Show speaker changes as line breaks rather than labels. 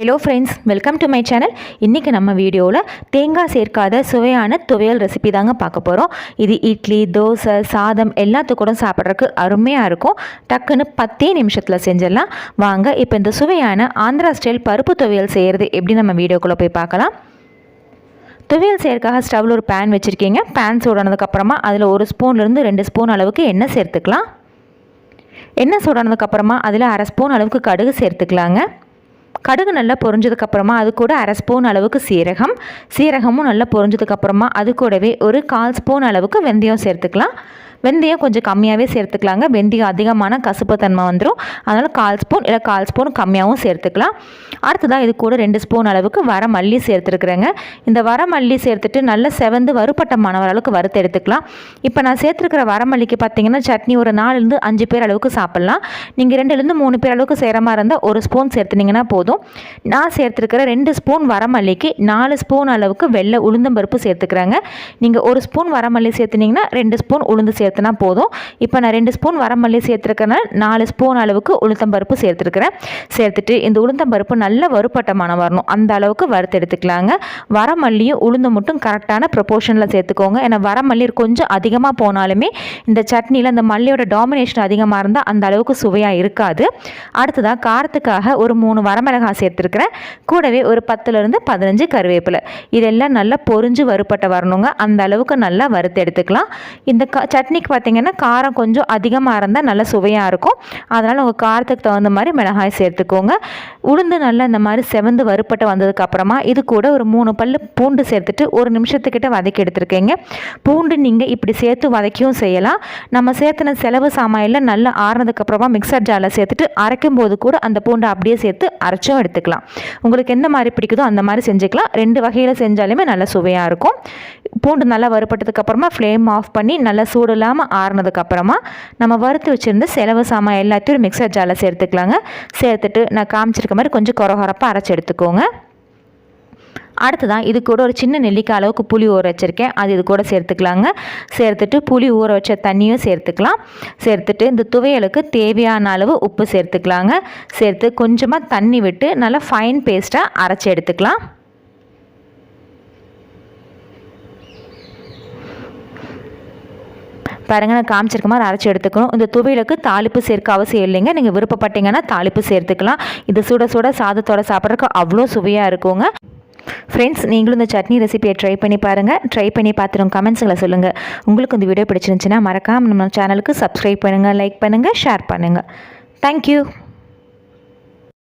Hello friends welcome to my channel இன்றைக்கி நம்ம வீடியோவில் தேங்காய் சேர்க்காத சுவையான துவையல் ரெசிபி தாங்க பார்க்க போகிறோம் இது இட்லி தோசை சாதம் எல்லாத்துக்கூட சாப்பிட்றதுக்கு அருமையாக இருக்கும். டக்குன்னு பத்தே நிமிஷத்தில் செஞ்சிடலாம். வாங்க இப்போ இந்த சுவையான ஆந்திரா ஸ்டைல் பருப்பு துவையல் செய்கிறது எப்படி நம்ம வீடியோக்குள்ளே போய் பார்க்கலாம். துவையல் செய்யறதுக்காக ஸ்டவ்வில் ஒரு பேன் வச்சுருக்கீங்க. பேன் சூடானதுக்கப்புறமா அதில் ஒரு ஸ்பூன்லேருந்து ரெண்டு ஸ்பூன் அளவுக்கு எண்ணெய் சேர்த்துக்கலாம். எண்ணெய் சூடானதுக்கப்புறமா அதில் அரை ஸ்பூன் அளவுக்கு கடுகு சேர்த்துக்கலாங்க. கடுகு நல்லா பொரிஞ்சதுக்கப்புறமா அது கூட அரை ஸ்பூன் அளவுக்கு சீரகம். சீரகமும் நல்லா பொரிஞ்சதுக்கப்புறமா அது கூடவே ஒரு கால் ஸ்பூன் அளவுக்கு வெந்தயம் சேர்த்துக்கலாம். வெந்தயம் கொஞ்சம் கம்மியாகவே சேர்த்துக்கலாங்க. வெந்தயம் அதிகமான கசுப்புத்தன்மை தன்மை வந்துடும் அதனால் கால் ஸ்பூன் இல்லை கால் ஸ்பூன் கம்மியாகவும் சேர்த்துக்கலாம். அடுத்ததாக இது கூட ரெண்டு ஸ்பூன் அளவுக்கு வர மல்லி சேர்த்துருக்குறேங்க. இந்த வர மல்லி சேர்த்துட்டு நல்ல செவந்து வறுப்பட்டமான அளவுக்கு வறுத்து எடுத்துக்கலாம். இப்போ நான் சேர்த்துருக்கிற வரமல்லிக்கு பார்த்தீங்கன்னா சட்னி ஒரு நாலுலேருந்து அஞ்சு பேர் அளவுக்கு சாப்பிட்லாம். நீங்கள் ரெண்டுலேருந்து மூணு பேர் அளவுக்கு செய்கிற மாதிரி இருந்தால் ஒரு ஸ்பூன் சேர்த்துனீங்கன்னா போதும். நான் சேர்த்துருக்கிற ரெண்டு ஸ்பூன் வரமல்லிக்கு நாலு ஸ்பூன் அளவுக்கு வெள்ளை உளுந்தம்பருப்பு சேர்த்துக்கிறாங்க. நீங்கள் ஒரு ஸ்பூன் வரமல்லி சேர்த்துனீங்கன்னா ரெண்டு ஸ்பூன் உளுந்து சேர்த்து சேர்த்துனா போதும். இப்போ நான் ரெண்டு ஸ்பூன் வரமல்லி சேர்த்துருக்கனால நாலு ஸ்பூன் அளவுக்கு உளுத்தம்பருப்பு சேர்த்துருக்குறேன். சேர்த்துட்டு இந்த உளுத்தம்பருப்பு நல்ல வறுப்பட்டமான வரணும். அந்த அளவுக்கு வறுத்து எடுத்துக்கலாங்க. வரமல்லியும் உளுந்து மட்டும் கரெக்டான ப்ரொபோர்ஷனில் சேர்த்துக்கோங்க. ஏன்னா வரமல்லி கொஞ்சம் அதிகமாக போனாலுமே இந்த சட்னியில் அந்த மல்லியோட டாமினேஷன் அதிகமாக இருந்தால் அந்த அளவுக்கு சுவையாக இருக்காது. அடுத்ததாக காரத்துக்காக ஒரு மூணு வரமிளகாய் சேர்த்துருக்குறேன். கூடவே ஒரு பத்துலேருந்து பதினஞ்சு கருவேப்பிலை. இதெல்லாம் நல்லா பொறிஞ்சு வறுப்பட்ட வரணுங்க. அந்த அளவுக்கு நல்லா வறுத்து எடுத்துக்கலாம். இந்த க சட்னி இன்றைக்கி பார்த்திங்கன்னா காரம் கொஞ்சம் அதிகமாக இருந்தால் நல்லா சுவையாக இருக்கும். அதனால் உங்கள் காரத்துக்கு தகுந்த மாதிரி மிளகாய் சேர்த்துக்கோங்க. உளுந்து நல்லா இந்த மாதிரி செவந்து வறுப்பட்டு வந்ததுக்கப்புறமா இது கூட ஒரு மூணு பல் பூண்டு சேர்த்துட்டு ஒரு நிமிஷத்துக்கிட்ட வதக்கி எடுத்துருக்கீங்க. பூண்டு நீங்கள் இப்படி சேர்த்து வதக்கியும் செய்யலாம். நம்ம சேர்த்துன செலவு சாமாயில் நல்லா ஆறுனதுக்கப்புறமா மிக்சர் ஜாரில் சேர்த்துட்டு அரைக்கும் போது கூட அந்த பூண்டை அப்படியே சேர்த்து அரைச்சும் எடுத்துக்கலாம். உங்களுக்கு எந்த மாதிரி பிடிக்குதோ அந்த மாதிரி செஞ்சுக்கலாம். ரெண்டு வகையில் செஞ்சாலுமே நல்லா சுவையாக இருக்கும். பூண்டு நல்லா வறுப்பட்டதுக்கப்புறமா ஃப்ளேம் ஆஃப் பண்ணி நல்லா சூடெல்லாம் இல்லாமல் ஆறுனதுக்கப்புறமா நம்ம வறுத்து வச்சுருந்து செலவு சாமான் எல்லாத்தையும் ஒரு மிக்சர் ஜாரில் சேர்த்துக்கலாங்க. சேர்த்துட்டு நான் காமிச்சிருக்க மாதிரி கொஞ்சம் குறகுறப்பாக அரைச்சி எடுத்துக்கோங்க. அடுத்ததான் இது கூட ஒரு சின்ன நெல்லிக்காய் அளவுக்கு புளி ஊற வச்சுருக்கேன். அது இது கூட சேர்த்துக்கலாங்க. சேர்த்துட்டு புளி ஊற வச்ச தண்ணியும் சேர்த்துக்கலாம். சேர்த்துட்டு இந்த துவையலுக்கு தேவையான அளவு உப்பு சேர்த்துக்கலாங்க. சேர்த்து கொஞ்சமாக தண்ணி விட்டு நல்லா ஃபைன் பேஸ்ட்டாக அரைச்சி எடுத்துக்கலாம். பாருங்கள் நான் காமிச்சிருக்க மாதிரி அரைச்சி எடுத்துக்கணும். இந்த துவையலுக்கு தாளிப்பு சேர்க்க அவசியம் இல்லைங்க. நீங்கள் விருப்பப்பட்டீங்கன்னா தாளிப்பு சேர்த்துக்கலாம். இது சுட சுட சாதத்தோட சாப்பிட்றதுக்கு அவ்வளோ சுவையாக இருக்குங்க. ஃப்ரெண்ட்ஸ் நீங்களும் இந்த சட்னி ரெசிபியை ட்ரை பண்ணி பாருங்கள் ட்ரை பண்ணி பார்த்துருங்க கமெண்ட்ஸுங்களை சொல்லுங்கள் உங்களுக்கு இந்த வீடியோ பிடிச்சிருந்துச்சின்னா மறக்காமல் நம்ம சேனலுக்கு சப்ஸ்கிரைப் பண்ணுங்கள் லைக் பண்ணுங்கள் ஷேர் பண்ணுங்கள் தேங்க்யூ